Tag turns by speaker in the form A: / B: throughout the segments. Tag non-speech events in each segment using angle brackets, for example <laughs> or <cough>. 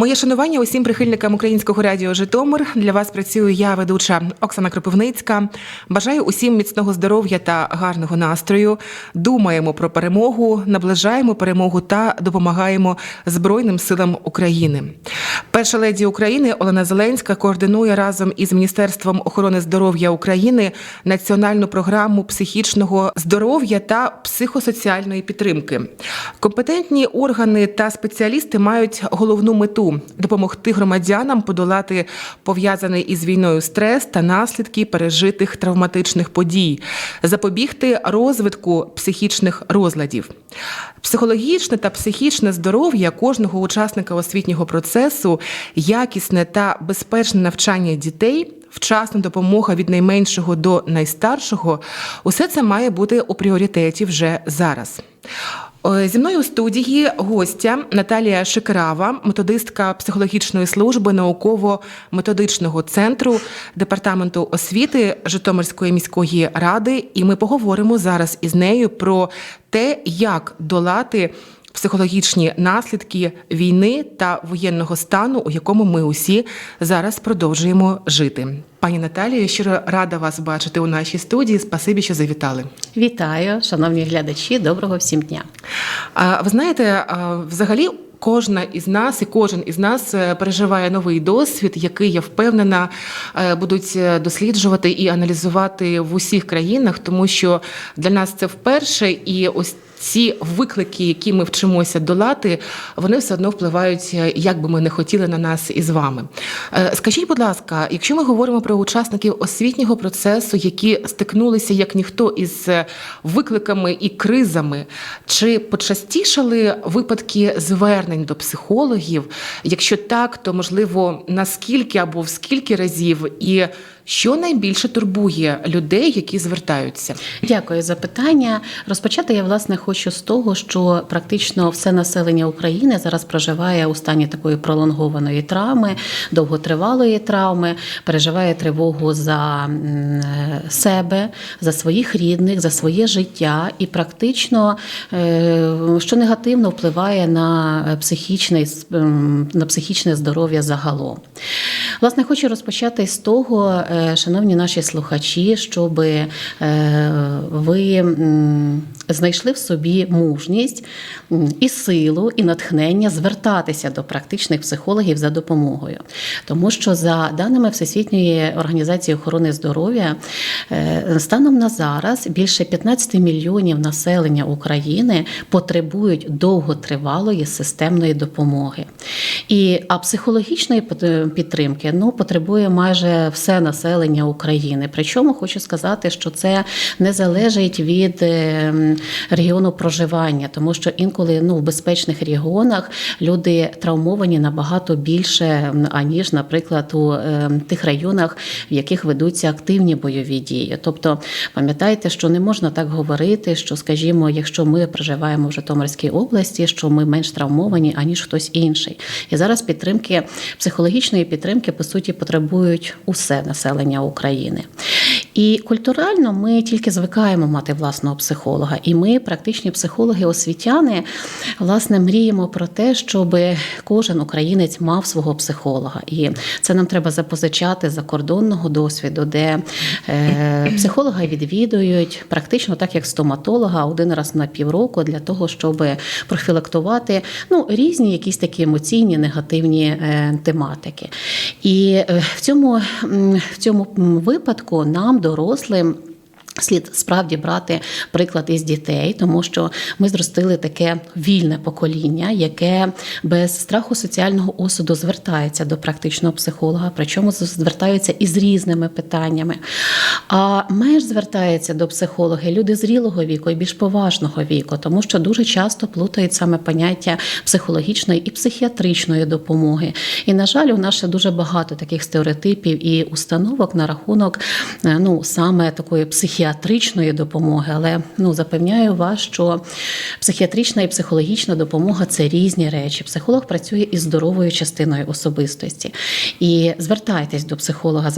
A: Моє шанування усім прихильникам українського радіо Житомир. Для вас працюю я, ведуча Оксана Кропивницька. Бажаю усім міцного здоров'я та гарного настрою. Думаємо про перемогу, наближаємо перемогу та допомагаємо Збройним силам України. Перша леді України Олена Зеленська координує разом із Міністерством охорони здоров'я України національну програму психічного здоров'я та психосоціальної підтримки. Компетентні органи та спеціалісти мають головну мету допомогти громадянам подолати пов'язаний із війною стрес та наслідки пережитих травматичних подій, запобігти розвитку психічних розладів. Психологічне та психічне здоров'я кожного учасника освітнього процесу, якісне та безпечне навчання дітей. Вчасна допомога від найменшого до найстаршого усе це має бути у пріоритеті вже зараз. Е, Зі мною у студії гостя Наталія Шикарава, методистка психологічної служби науково-методичного центру департаменту освіти Житомирської міської ради. І ми поговоримо зараз із нею про те, як долати психологічні наслідки війни та воєнного стану, у якому ми усі зараз продовжуємо жити. Пані Наталію, щиро рада вас бачити у нашій студії. Спасибі, що завітали.
B: Вітаю, шановні глядачі. Доброго всім дня.
A: А, Ви знаєте, а, взагалі. Кожна із нас і кожен із нас е, переживає новий досвід, який я впевнена е, будуть е, досліджувати і аналізувати в усіх країнах, тому що для нас це вперше, і ось ці виклики, які ми вчимося долати, вони все одно впливають, е, як би ми не хотіли на нас із вами. Е, Скажіть, будь ласка, якщо ми говоримо про учасників освітнього процесу, які стикнулися як ніхто із е, викликами і кризами, чи почастішали випадки звернень до психологів? Якщо так, то можливо наскільки або в скільки разів і що найбільше турбує людей, які звертаються?
B: Дякую за питання. Розпочати я власне хочу з того, що практично все населення України зараз проживає у стані такої пролонгованої травми, довготривалої травми, переживає тривогу за себе, за своїх рідних, за своє життя, і практично е, що негативно впливає на психічне, на психічне здоров'я загалом. Власне, хочу розпочати з того, е, шановні наші слухачі, щоб е, ви знайшли в собі мужність і силу, і натхнення звертатися до практичних психологів за допомогою. Тому що, за даними Всесвітньої організації охорони здоров'я, е, станом на зараз більше 15 мільйонів населення України потребують довготривалої системної допомоги. І а психологічної підтримки ну потребує майже все населення України. Причому хочу сказати, що це не залежить від е, регіону проживання, тому що інколи ну в безпечних регіонах люди травмовані набагато більше, аніж, наприклад, у е, тих районах, в яких ведуться активні бойові дії. Тобто, пам'ятайте, що не можна так говорити, що, скажімо, якщо ми проживаємо в Житомирській області, що ми менш травмовані, аніж хтось інший. І зараз підтримки психологічної підтримки по суті потребують усе населення України. І культурально ми тільки звикаємо мати власного психолога. І ми, практичні психологи, освітяни, власне, мріємо про те, щоб кожен українець мав свого психолога. І це нам треба запозичати закордонного досвіду, де е, психолога відвідують практично так, як стоматолога, один раз на півроку для того, щоб профілактувати ну, різні якісь такі емоційні негативні е, тематики. І е, в цьому, в цьому випадку нам, дорослим, Слід справді брати приклад із дітей, тому що ми зростили таке вільне покоління, яке без страху соціального осуду звертається до практичного психолога, причому звертаються із різними питаннями. А менш звертаються до психологи люди зрілого віку і більш поважного віку, тому що дуже часто плутають саме поняття психологічної і психіатричної допомоги. І, на жаль, у нас ще дуже багато таких стереотипів і установок на рахунок е, ну саме такої психіатричної допомоги. Але ну запевняю вас, що психіатрична і психологічна допомога це різні речі. Психолог працює із здоровою частиною особистості. І звертайтесь до психолога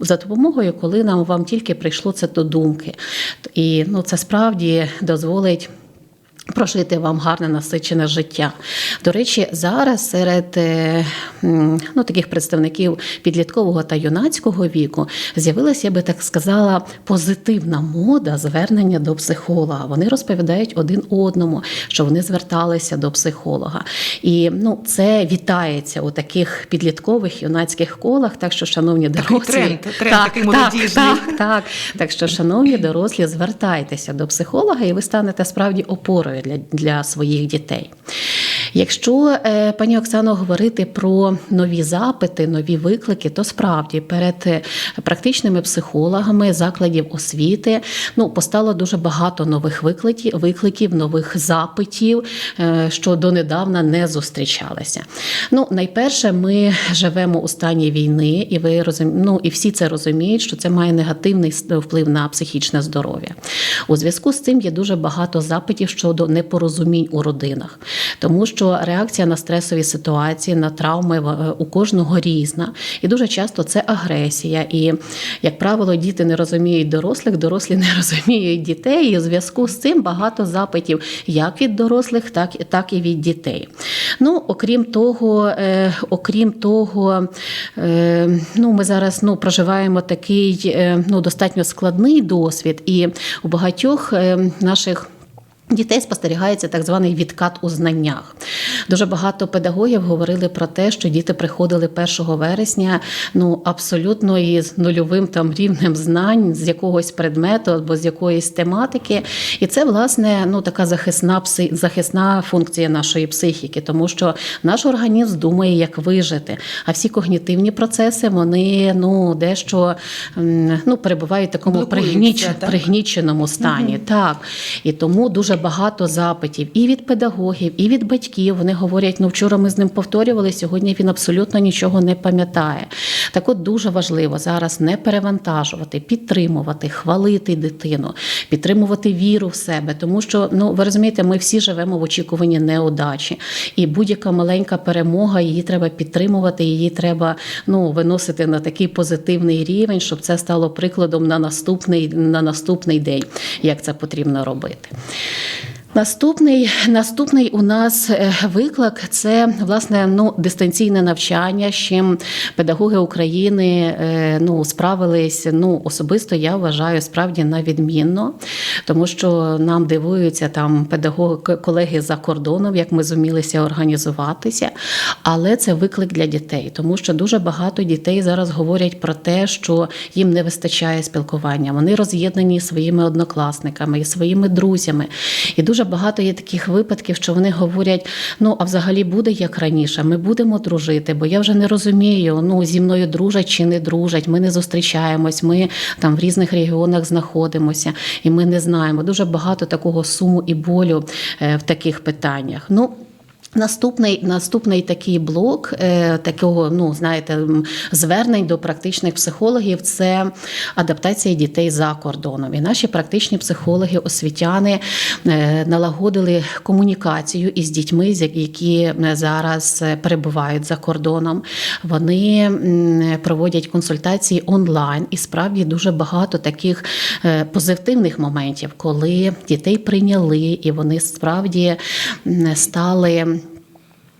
B: за допомогою, коли нам вам тільки прийшло це до думки. І ну це справді дозволить Прожити вам гарне насичене життя. До речі, зараз серед е, ну, таких представників підліткового та юнацького віку з'явилася, я би так сказала, позитивна мода звернення до психолога. Вони розповідають один одному, що вони зверталися до психолога. І ну, це вітається у таких підліткових юнацьких колах. Так що, шановні дорослі,
A: тренд, тренд
B: так,
A: такий
B: так, так, так. Так що, шановні дорослі, звертайтеся до психолога, і ви станете справді опорою для, для своїх дітей. Якщо е, пані Оксано говорити про нові запити, нові виклики, то справді перед е, практичними психологами закладів освіти ну постало дуже багато нових викликів, викликів, нових запитів, е, що донедавна не зустрічалися. Ну, найперше, ми живемо у стані війни, і ви розум... ну, і всі це розуміють, що це має негативний вплив на психічне здоров'я. У зв'язку з цим є дуже багато запитів щодо непорозумінь у родинах, тому що реакція на стресові ситуації, на травми в- е, у кожного різна, і дуже часто це агресія. І, як правило, діти не розуміють дорослих, дорослі не <laughs> розуміють дітей. І у зв'язку з цим багато запитів як від дорослих, так, так і від дітей. Ну, окрім того, е, окрім того, е, ну, ми зараз ну, проживаємо такий е, ну, достатньо складний досвід, і у багатьох е, наших. Дітей спостерігається так званий відкат у знаннях. Дуже багато педагогів говорили про те, що діти приходили 1 вересня ну абсолютно із нульовим там рівнем знань з якогось предмету або з якоїсь тематики. І це власне ну така захисна захисна функція нашої психіки, тому що наш організм думає, як вижити. А всі когнітивні процеси вони ну дещо ну перебувають в такому пригніч,
A: так?
B: пригніченому стані. Так. І тому дуже багато запитів і від педагогів, і від батьків. Вони говорять: ну вчора ми з ним повторювали, сьогодні він абсолютно нічого не пам'ятає. Так от дуже важливо зараз не перевантажувати, підтримувати, хвалити дитину, підтримувати віру в себе, тому що ну ви розумієте, ми всі живемо в очікуванні неудачі, і будь-яка маленька перемога її треба підтримувати, її треба ну виносити на такий позитивний рівень, щоб це стало прикладом на наступний на наступний день, як це потрібно робити. Наступний, наступний у нас е, виклик це власне ну дистанційне навчання, з чим педагоги України е, ну справились. Ну особисто я вважаю справді на відмінно, тому що нам дивуються там педагоги колеги за кордоном, як ми зумілися організуватися. Але це виклик для дітей, тому що дуже багато дітей зараз говорять про те, що їм не вистачає спілкування. Вони роз'єднані своїми однокласниками і своїми друзями. І дуже багато є таких випадків, що вони говорять: ну а взагалі буде як раніше, ми будемо дружити, бо я вже не розумію, ну зі мною дружать чи не дружать. Ми не зустрічаємось, ми там в різних регіонах знаходимося, і ми не знаємо. Дуже багато такого суму і болю е, в таких питаннях. Ну. Наступний наступний такий блок е, такого, ну знаєте, звернень до практичних психологів це адаптація дітей за кордоном. І наші практичні психологи, освітяни е, налагодили комунікацію із дітьми, які зараз е, перебувають за кордоном. Вони проводять консультації онлайн, і справді дуже багато таких е, позитивних моментів, коли дітей прийняли, і вони справді стали.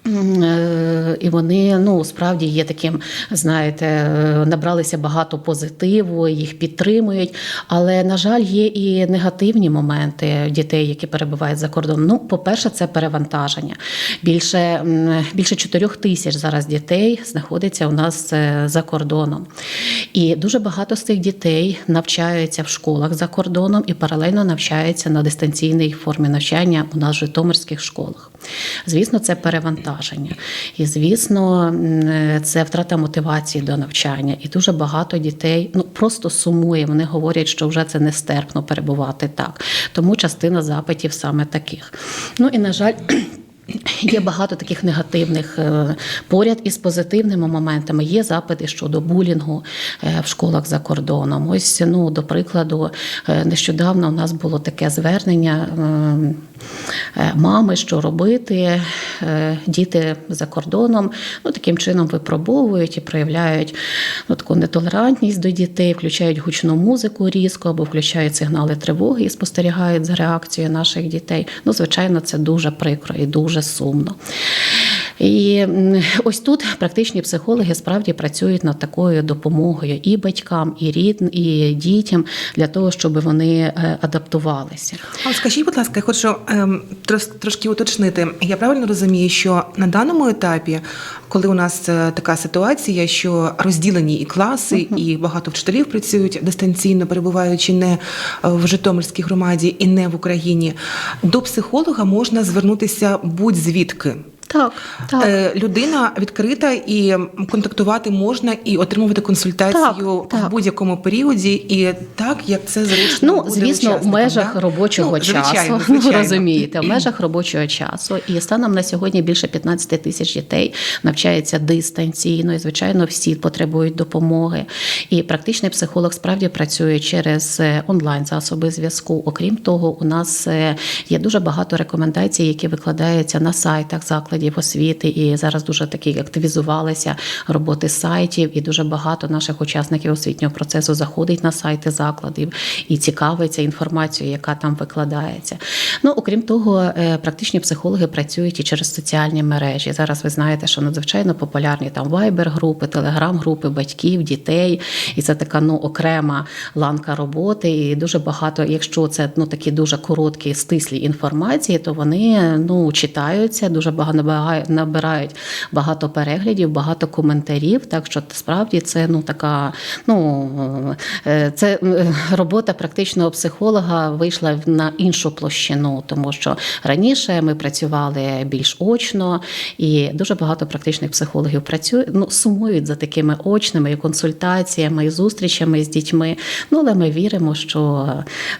B: Е, І вони ну справді є таким, знаєте, набралися багато позитиву, їх підтримують. Але на жаль, є і негативні моменти дітей, які перебувають за кордоном. Ну, по-перше, це перевантаження. Більше більше 4 тисяч зараз дітей знаходиться у нас е, за кордоном. І дуже багато з цих дітей навчаються в школах за кордоном і паралельно навчаються на дистанційній формі навчання у нас в Житомирських школах. Звісно, це перевантаження. І звісно, це втрата мотивації до навчання. І дуже багато дітей ну просто сумує. Вони говорять, що вже це нестерпно перебувати так. Тому частина запитів саме таких. Ну і на жаль. Є багато таких негативних е, поряд із позитивними моментами. Є запити щодо булінгу е, в школах за кордоном. Ось ну до прикладу, е, нещодавно у нас було таке звернення е, е, мами, що робити. Діти за кордоном ну таким чином випробовують і проявляють ну, таку нетолерантність до дітей, включають гучну музику різко або включають сигнали тривоги і спостерігають за реакцією наших дітей. Ну, звичайно, це дуже прикро і дуже сумно. І ось тут практичні психологи справді працюють над такою допомогою і батькам, і рід, і дітям для того, щоб вони е, адаптувалися.
A: А скажіть, будь ласка, я хочу ем, трошки уточнити. Я правильно розумію, що на даному етапі, коли у нас е, така ситуація, що розділені і класи, і багато вчителів працюють дистанційно, перебуваючи не е, в Житомирській громаді і не в Україні, до психолога можна звернутися будь-звідки.
B: Так, так.
A: Е, Людина відкрита і контактувати можна і отримувати консультацію
B: Так, так.
A: в будь-якому періоді, і так як це зручно
B: Ну,
A: буде
B: звісно, в межах
A: да?
B: робочого
A: Ну,
B: часу, <laughs>
A: звичайно,
B: ну, розумієте, в межах робочого часу. І станом на сьогодні більше 15 тисяч дітей навчається дистанційно, і звичайно, всі потребують допомоги. І практичний психолог справді працює через е, онлайн засоби зв'язку. Окрім того, у нас е, є дуже багато рекомендацій, які викладаються на сайтах закладів освіти. І зараз дуже такі активізувалися роботи сайтів, і дуже багато наших учасників освітнього процесу заходить на сайти закладів і цікавиться інформацією, яка там викладається. Ну окрім того, е, практичні психологи працюють і через соціальні мережі. Зараз ви знаєте, що надзвичайно популярні там вайбер-групи, телеграм-групи батьків, дітей, і це така ну окрема ланка роботи. І дуже багато, якщо це ну такі дуже короткі, стислі інформації, то вони ну читаються, дуже багато набирають багато переглядів, багато коментарів. Так що справді це ну така, ну е, це е, робота практичного психолога вийшла на іншу площину, тому що раніше ми працювали більш очно, і дуже багато практичних психологів працює, ну сумують за такими очними і консультаціями, і зустрічами з дітьми. Ну але ми віримо, що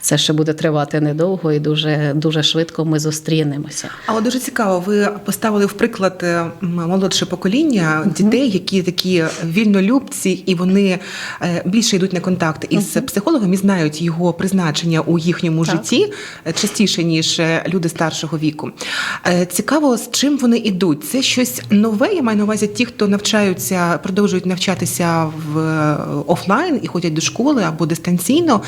B: це ще буде тривати недовго і дуже дуже швидко ми зустрінемося.
A: А от дуже цікаво, ви поставили в приклад е, молодше покоління дітей, які такі вільнолюбці, і вони е, більше йдуть на контакт із психологом і знають його призначення у їхньому
B: Так.
A: житті е, частіше ніж люди старшого віку. Цікаво, з чим вони йдуть. Це щось нове. Я маю на увазі ті, хто навчаються, продовжують навчатися в офлайн і ходять до школи або дистанційно.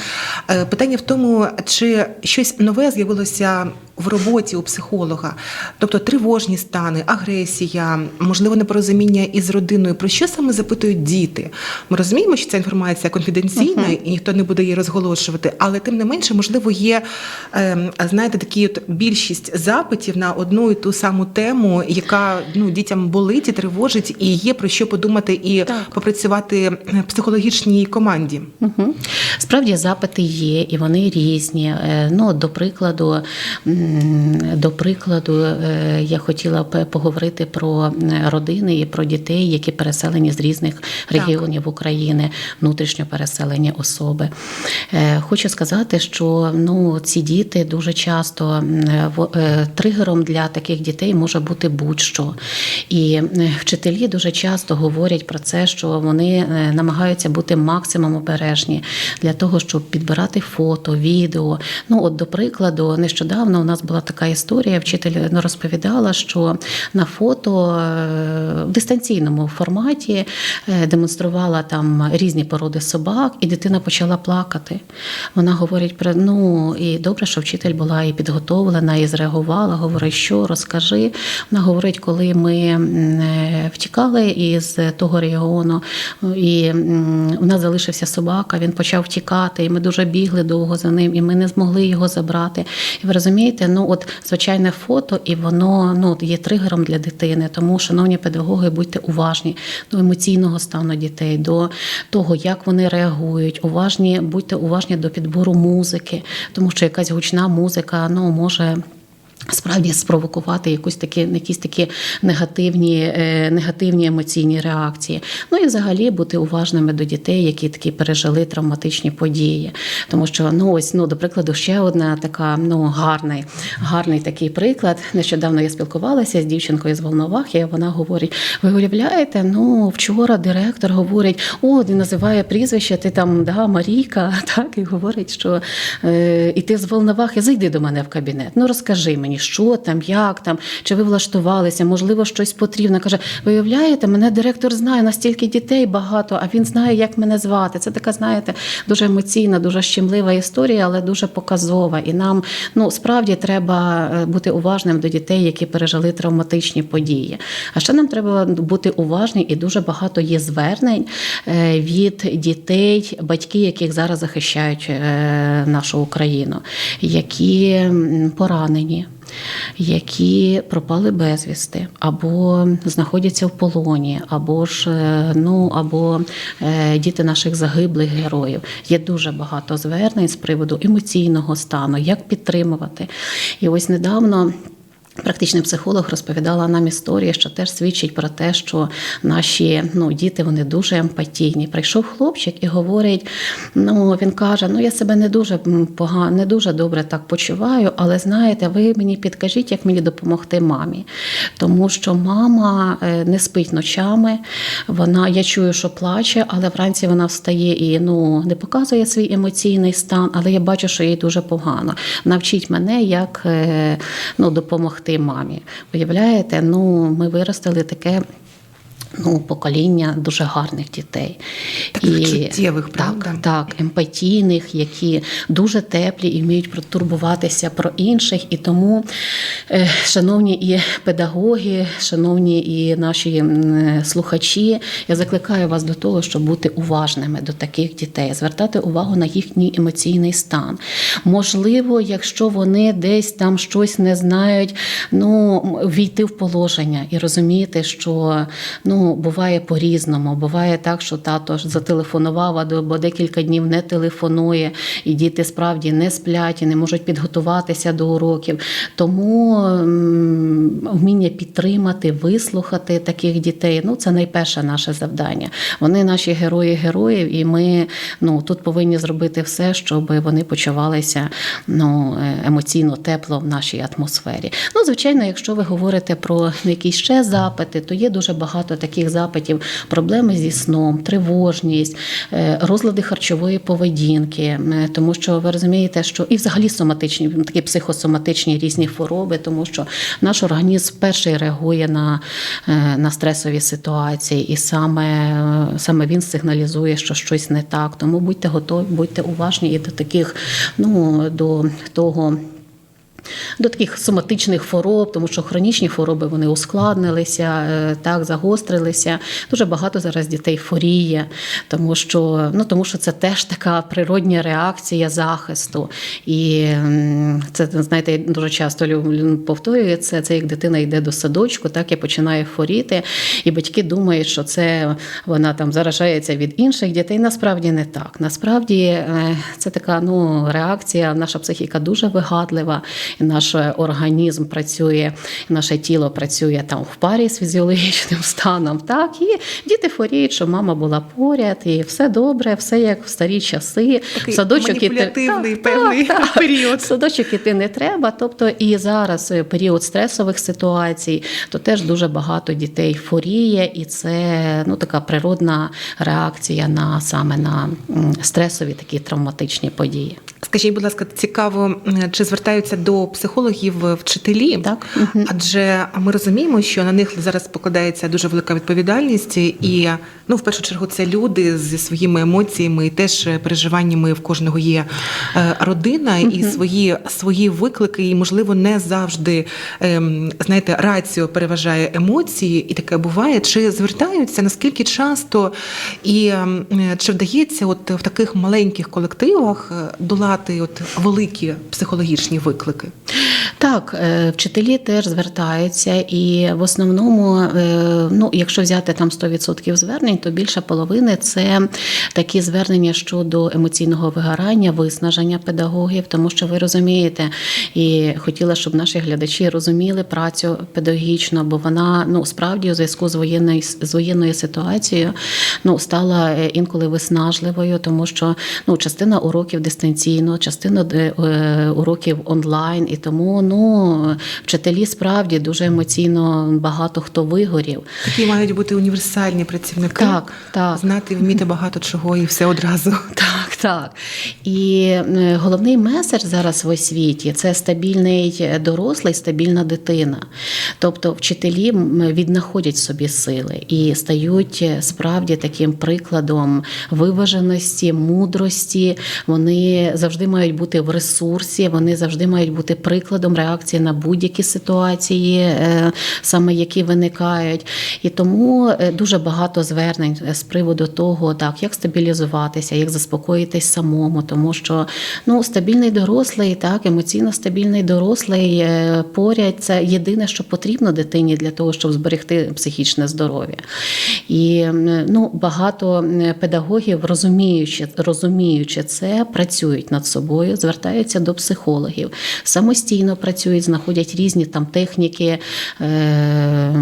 A: Питання в тому, чи щось нове з'явилося в роботі у психолога, тобто тривожні стани, агресія, можливо, непорозуміння із родиною. Про що саме запитують діти? Ми розуміємо, що ця інформація конфіденційна і ніхто не буде її розголошувати, але тим не менше, можливо, є ем, знаєте, такі от більшість запитів на одну і ту саму тему, яка ну дітям болить і тривожить, і є про що подумати і
B: Так.
A: попрацювати в психологічній команді.
B: Угу. Справді запити є, і вони різні. Е, Ну, до прикладу, до прикладу, е, я хотіла б поговорити про е, родини і про дітей, які переселені з різних регіонів України, внутрішньо переселені особи. Е, Хочу сказати, що ну, ці діти дуже часто тригером для таких дітей може бути будь-що. І вчителі дуже часто говорять про це, що вони намагаються бути максимум обережні для того, щоб підбирати фото, відео. Ну, от, до прикладу, нещодавно у нас була така історія. Вчитель розповідала, що на фото е, в дистанційному форматі е, демонструвала там різні породи собак, і дитина почала плакати. Вона говорить про ну і добре, що вчитель була і підготовлена, і зреагувала. Говорить, що розкажи. Вона говорить, коли ми е, втікали із того регіону, і у нас залишився собака. Він почав втікати, і ми дуже бігли довго за ним, і ми не змогли його забрати. І ви розумієте, ну от звичайне фото, і воно ну є тригером для дитини. Тому, шановні педагоги, будьте уважні до емоційного стану дітей, до того, як вони реагують. Уважні, будьте уважні до підбору музики, тому що якась гучна музика ну може. Справді спровокувати якусь такі, якісь такі негативні, е, негативні емоційні реакції. Ну і взагалі бути уважними до дітей, які такі пережили травматичні події. Тому що ну ось ну до прикладу, ще одна така ну гарний, гарний такий приклад. Нещодавно я спілкувалася з дівчинкою з Волновахи. і Вона говорить: ви уявляєте, ну вчора директор говорить: о, він називає прізвище, ти там да, Марійка, <laughs> так і говорить, що е, і ти з Волновахи, зайди до мене в кабінет. Ну розкажи мені, що там, як там, чи ви влаштувалися, можливо, щось потрібно. Каже, виявляєте, мене директор знає, настільки дітей багато, а він знає, як мене звати. Це така, знаєте, дуже емоційна, дуже щемлива історія, але дуже показова. І нам ну справді треба е, бути уважним до дітей, які пережили травматичні події. А ще нам треба бути уважні, і дуже багато є звернень е, від дітей, батьки, яких зараз захищають е, нашу Україну, які поранені. Які пропали безвісти, або знаходяться в полоні, або ж е, ну або е, діти наших загиблих героїв. Є дуже багато звернень з приводу емоційного стану, як підтримувати. І ось недавно. Практичний психолог розповідала нам історію, що теж свідчить про те, що наші ну, діти вони дуже емпатійні. Прийшов хлопчик і говорить: ну він каже: Ну я себе не дуже погано, не дуже добре так почуваю, але знаєте, ви мені підкажіть, як мені допомогти мамі. Тому що мама е, не спить ночами. Вона я чую, що плаче, але вранці вона встає і ну не показує свій емоційний стан, але я бачу, що їй дуже погано. Навчіть мене, як е, ну, допомогти мамі. Уявляєте, ну ми виростили таке. Ну, покоління дуже гарних дітей.
A: Таких чуттєвих, правда?
B: Так, так, емпатійних, які дуже теплі і вміють протурбуватися про інших. І тому, е, шановні і педагоги, шановні і наші слухачі, я закликаю вас до того, щоб бути уважними до таких дітей, звертати увагу на їхній емоційний стан. Можливо, якщо вони десь там щось не знають, ну війти в положення і розуміти, що ну буває по-різному. Буває так, що тато зателефонував, або декілька днів не телефонує, і діти справді не сплять і не можуть підготуватися до уроків. Тому вміння підтримати, вислухати таких дітей ну це найперше наше завдання. Вони наші герої героїв, і ми ну тут повинні зробити все, щоб вони почувалися ну емоційно тепло в нашій атмосфері. Ну, звичайно, якщо ви говорите про якісь ще запити, то є дуже багато таких запитів: проблеми зі сном, тривожність, е, розлади харчової поведінки, Е, тому що ви розумієте, що і взагалі соматичні такі психосоматичні різні хвороби, тому що наш організм перший реагує на, е, на стресові ситуації, і саме, саме він сигналізує, що щось не так. Тому будьте готові, будьте уважні і до таких, ну до того. До таких соматичних хвороб, тому що хронічні хвороби вони ускладнилися, е, так загострилися. Дуже багато зараз дітей хворіє, тому що ну тому що це теж така природня реакція захисту. І це знаєте, дуже часто повторюю це. Як дитина йде до садочку, так і починає хворіти, і батьки думають, що це вона там заражається від інших дітей. Насправді не так. Насправді е, це така ну реакція. Наша психіка дуже вигадлива наш організм працює, наше тіло працює там в парі з фізіологічним станом. Так, і діти хворіють, що мама була поряд, і все добре, все як в старі часи.
A: Такий
B: садочок іти-
A: певний
B: так, так.
A: період.
B: Садочок іти не треба. Тобто і зараз е, період стресових ситуацій, то теж дуже багато дітей хворіє, і це ну така природна реакція на саме на стресові такі травматичні події.
A: Скажіть, будь ласка, цікаво, чи звертаються до психологів е, вчителі?
B: Так.
A: Адже ми розуміємо, що на них зараз покладається дуже велика відповідальність, і ну, в першу чергу, це люди зі своїми емоціями і теж переживаннями в кожного є е, родина і свої, свої виклики, і можливо не завжди ем, знаєте, раціо переважає емоції, і таке буває. Чи звертаються наскільки часто, і ем, е, чи вдається от в таких маленьких колективах е, долати от великі психологічні виклики?
B: Так, е, вчителі теж звертаються, і в основному, е, ну, якщо взяти там 100% звернень, то більша половини це такі звернення щодо емоційного вигорання, виснаження педагогів, тому що ви розумієте, і хотіла, щоб наші глядачі розуміли працю педагогічну, бо вона ну справді у зв'язку з воєнною з воєнною ситуацією ну стала е, інколи виснажливою, тому що ну частина уроків дистанційно, частина е, е, уроків онлайн, і тому ну вчителі справді дуже емоційно багато хто вигорів.
A: Такі мають бути універсальні працівники.
B: Так, так.
A: Знати, вміти багато чого і все одразу.
B: Так, так. І е, головний меседж зараз в освіті це стабільний дорослий, стабільна дитина. Тобто вчителі віднаходять собі сили і стають е, справді таким прикладом виваженості, мудрості. Вони завжди мають бути в ресурсі, вони завжди мають бути прикладом реакції на будь-які ситуації, е, саме які виникають. І тому дуже багато звернень з приводу того, так як стабілізуватися, як заспокоїтись самому, тому що ну стабільний дорослий, так емоційно стабільний дорослий е, поряд це єдине, що потрібно дитині для того, щоб зберегти психічне здоров'я. І ну багато педагогів, розуміючи, розуміючи це, працюють над собою, звертаються до психологів, самостійно працюють, знаходять різні там техніки, е,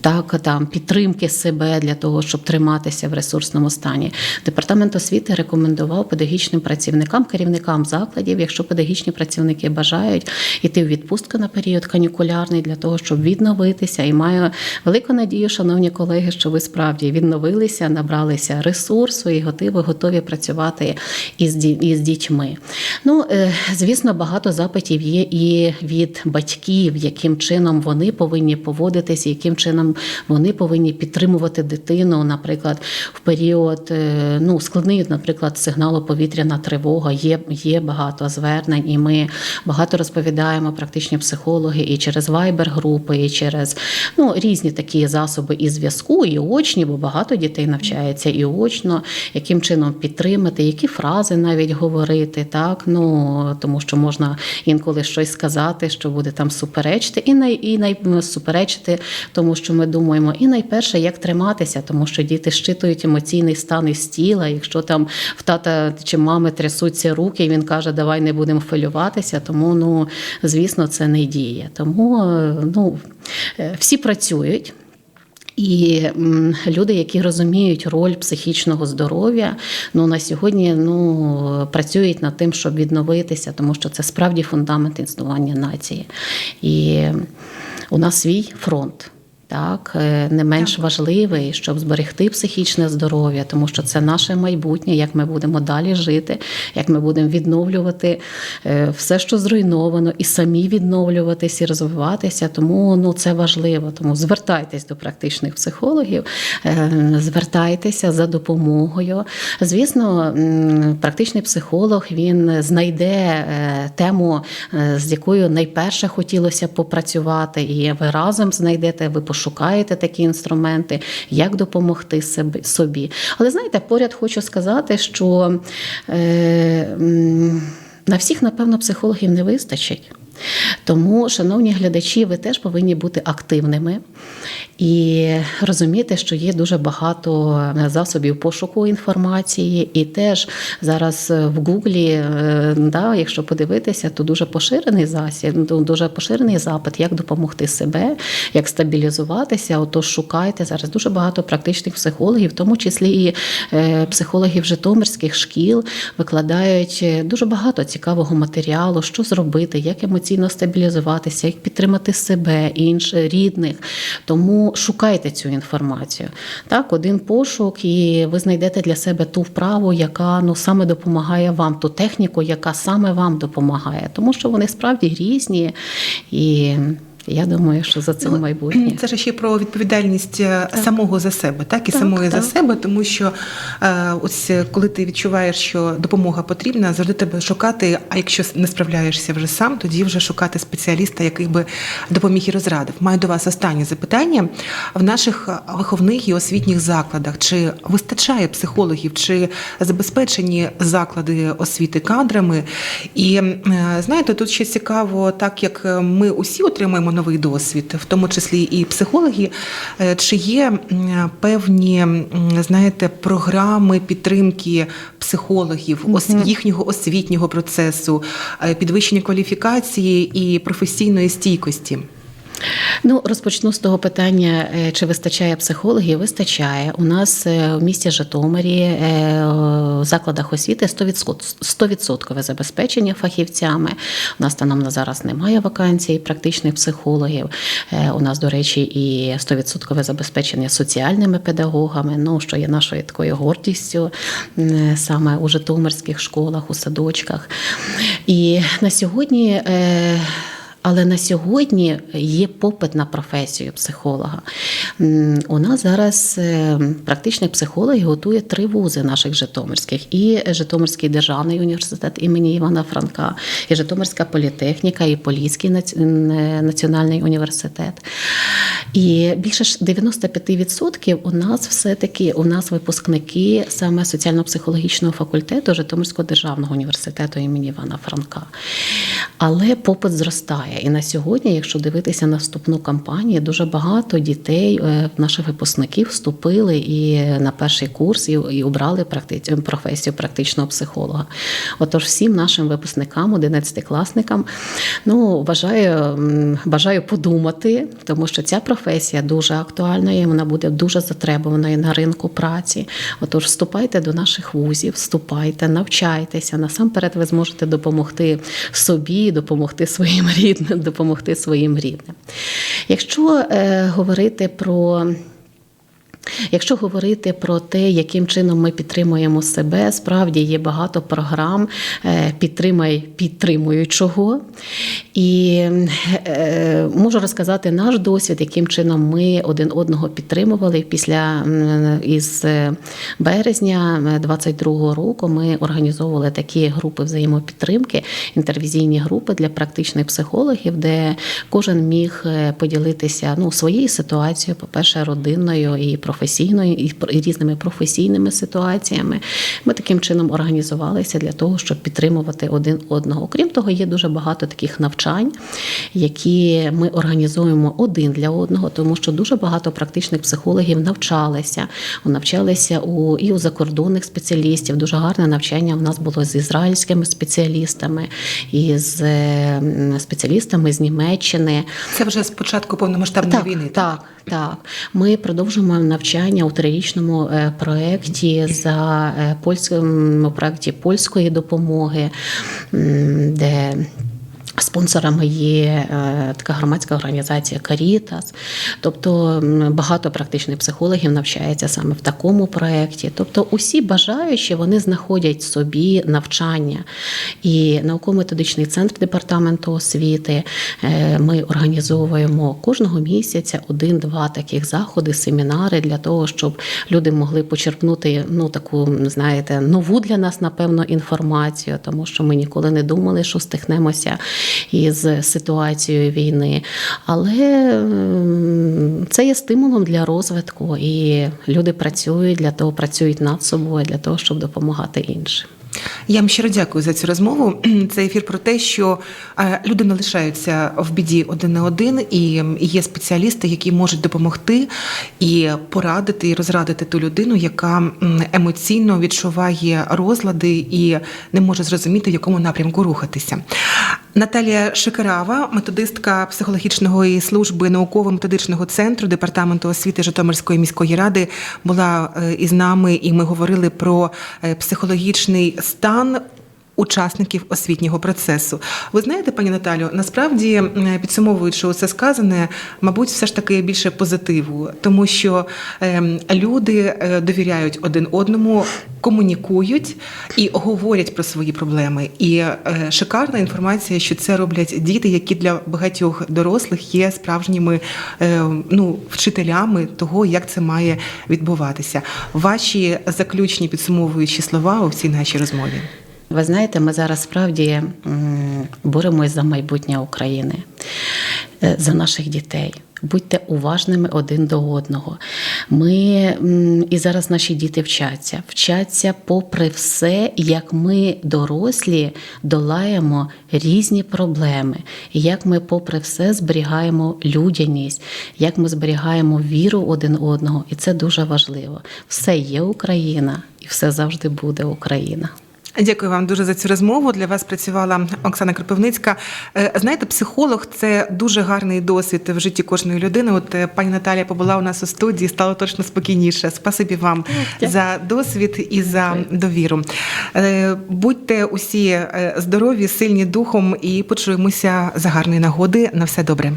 B: так там підтримки себе для того, щоб триматися в ресурсному стані. Департамент освіти рекомендував педагогічним працівникам, керівникам закладів, якщо педагогічні працівники бажають іти в відпустку на період канікулярний для того, щоб відновитися. І маю велику надію, шановні колеги, що ви справді відновилися, набралися ресурсу і готові, готові працювати із, із дітьми. Ну, е, звісно, багато запитів є і від батьків, яким чином вони повинні поводитись, яким чином вони повинні підтримувати дитину, наприклад, в період е, ну, складний, наприклад, сигналу повітряна тривога. Є, є багато звернень, і ми багато розповідаємо практичні психологи і через вайбер-групи, і через ну, різні такі засоби і зв'язку, і очні, бо багато дітей навчається і очно, яким чином підтримати, які фрази навіть говорити, так ну тому що можна інколи щось сказати, що буде там суперечити, і най і най суперечити, тому що ми думаємо, і найперше, як триматися, тому що діти щитують емоційний стан із тіла. Якщо там в тата чи мами трясуться руки, і він каже, давай не будемо хвилюватися, тому ну звісно, це не діє. Тому е, ну е, всі працюють. І люди, які розуміють роль психічного здоров'я, ну на сьогодні ну працюють над тим, щоб відновитися, тому що це справді фундамент існування нації. І у нас свій фронт. Так, е, не менш важливий, щоб зберегти психічне здоров'я, тому що це наше майбутнє, як ми будемо далі жити, як ми будемо відновлювати е, все, що зруйновано, і самі відновлюватись і розвиватися. Тому ну це важливо. Тому звертайтесь до практичних психологів, е, звертайтеся за допомогою. Звісно, практичний психолог він знайде тему, з якою найперше хотілося попрацювати, і ви разом знайдете, ви пошукаєте такі інструменти, як допомогти собі. Але знаєте, поряд хочу сказати, що е, на всіх, напевно, психологів не вистачить. Тому, шановні глядачі, ви теж повинні бути активними і розуміти, що є дуже багато засобів пошуку інформації, і теж зараз в Гуглі, е, да, якщо подивитися, то дуже поширений засіб, ну, дуже поширений запит, як допомогти себе, як стабілізуватися. Отож, шукайте зараз дуже багато практичних психологів, в тому числі і е, психологів житомирських шкіл, викладають е, дуже багато цікавого матеріалу, що зробити, як емоційно стабілізуватися, як підтримати себе, інших рідних. Тому шукайте цю інформацію. Так, один пошук, і ви знайдете для себе ту вправу, яка ну саме допомагає вам, ту техніку, яка саме вам допомагає, тому що вони справді різні і. Я думаю, що за цим
A: Ну,
B: майбутнє. <clears throat>
A: Це ж ще про відповідальність е, самого за себе, так і
B: Так,
A: самої за себе, тому що е, ось е, коли ти відчуваєш, що допомога потрібна, завжди тебе шукати. А якщо не справляєшся вже сам, тоді вже шукати спеціаліста, який би допоміг і розрадив. Маю до вас останнє запитання в наших виховних і освітніх закладах. Чи вистачає психологів, чи забезпечені заклади освіти кадрами? І е, знаєте, тут ще цікаво, так як ми усі отримуємо новий досвід, в тому числі і психологи, е, чи є певні знаєте програми підтримки психологів, їхнього освітнього процесу, е, підвищення кваліфікації і професійної стійкості?
B: Ну, розпочну з того питання, е, чи вистачає психологів? Вистачає. У нас е, в місті Житомирі е, в закладах освіти 100%, 100% забезпечення фахівцями. У нас станом на зараз немає вакансій практичних психологів. У нас, до речі, і 100% забезпечення соціальними педагогами, ну що є нашою такою гордістю саме у житомирських школах, у садочках. І на сьогодні. Але на сьогодні є попит на професію психолога. У нас зараз е, практичних психологів готує три вузи наших житомирських: і Житомирський державний університет імені Івана Франка, і Житомирська політехніка, і Поліський е, національний університет. І більше ж 95% у нас все-таки у нас випускники саме соціально-психологічного факультету Житомирського державного університету імені Івана Франка. Але попит зростає. І на сьогодні, якщо дивитися на вступну кампанію, дуже багато дітей, е, наших випускників, вступили і на перший курс, і, обрали професію практичного психолога. Отож, всім нашим випускникам, 11-класникам, ну, вважаю, бажаю подумати, тому що ця професія дуже актуальна і вона буде дуже затребуваною на ринку праці. Отож, вступайте до наших вузів, вступайте, навчайтеся. Насамперед, ви зможете допомогти собі, допомогти своїм <laughs> рідним, допомогти своїм рідним. Якщо е, говорити про Якщо говорити про те, яким чином ми підтримуємо себе, справді є багато програм е, підтримай підтримуючого. І е, можу розказати наш досвід, яким чином ми один одного підтримували після із е, березня 22-го року. Ми організовували такі групи взаємопідтримки, інтервізійні групи для практичних психологів, де кожен міг поділитися ну, своєю ситуацією, по-перше, родинною і професійною, і різними професійними ситуаціями. Ми таким чином організувалися для того, щоб підтримувати один одного. Окрім того, є дуже багато таких навчань, які ми організуємо один для одного, тому що дуже багато практичних психологів навчалися, навчалися у і у закордонних спеціалістів. Дуже гарне навчання в нас було з ізраїльськими спеціалістами, і з спеціалістами з Німеччини.
A: Це вже з початку повномасштабної
B: Так,
A: війни.
B: так, так. Ми продовжуємо навчання у трирічному е, проєкті за е, польським проєкті польської допомоги, де Спонсорами є е, така громадська організація Карітас, тобто багато практичних психологів навчається саме в такому проєкті. Тобто, усі бажаючі вони знаходять собі навчання. І науково-методичний центр департаменту освіти е, ми організовуємо кожного місяця один-два таких заходи, семінари для того, щоб люди могли почерпнути ну таку, знаєте, нову для нас, напевно, інформацію, тому що ми ніколи не думали, що стикнемося із ситуацією війни. Але це є стимулом для розвитку, і люди працюють для того, працюють над собою для того, щоб допомагати іншим.
A: Я вам щиро дякую за цю розмову. <clears throat> Це ефір про те, що е, люди не лишаються в біді один на один, і є спеціалісти, які можуть допомогти і порадити і розрадити ту людину, яка емоційно відчуває розлади і не може зрозуміти, в якому напрямку рухатися. Наталія Шикарава, методистка психологічної служби науково-методичного центру департаменту освіти Житомирської міської ради, була е, із нами, і ми говорили про е, психологічний стан учасників освітнього процесу. Ви знаєте, пані Наталю, насправді підсумовуючи усе сказане, мабуть, все ж таки більше позитиву, тому що ем, люди е, довіряють один одному, комунікують і говорять про свої проблеми. І е, шикарна інформація, що це роблять діти, які для багатьох дорослих є справжніми е, ну, вчителями того, як це має відбуватися. Ваші заключні підсумовуючі слова у всій нашій розмові.
B: Ви знаєте, ми зараз справді боремось за майбутнє України, е, за наших дітей. Будьте уважними один до одного. Ми і зараз наші діти вчаться, вчаться попри все, як ми дорослі долаємо різні проблеми, як ми, попри все, зберігаємо людяність, як ми зберігаємо віру один одного, і це дуже важливо. Все є Україна, і все завжди буде Україна.
A: Дякую вам дуже за цю розмову. Для вас працювала Оксана Кропивницька. Е, Знаєте, психолог це дуже гарний досвід в житті кожної людини. От е, пані Наталія побула у нас у студії, стало точно спокійніше. Спасибі вам
B: Дякую.
A: за досвід і за довіру. Е, Будьте усі здорові, сильні духом і почуємося за гарної нагоди. На все добре.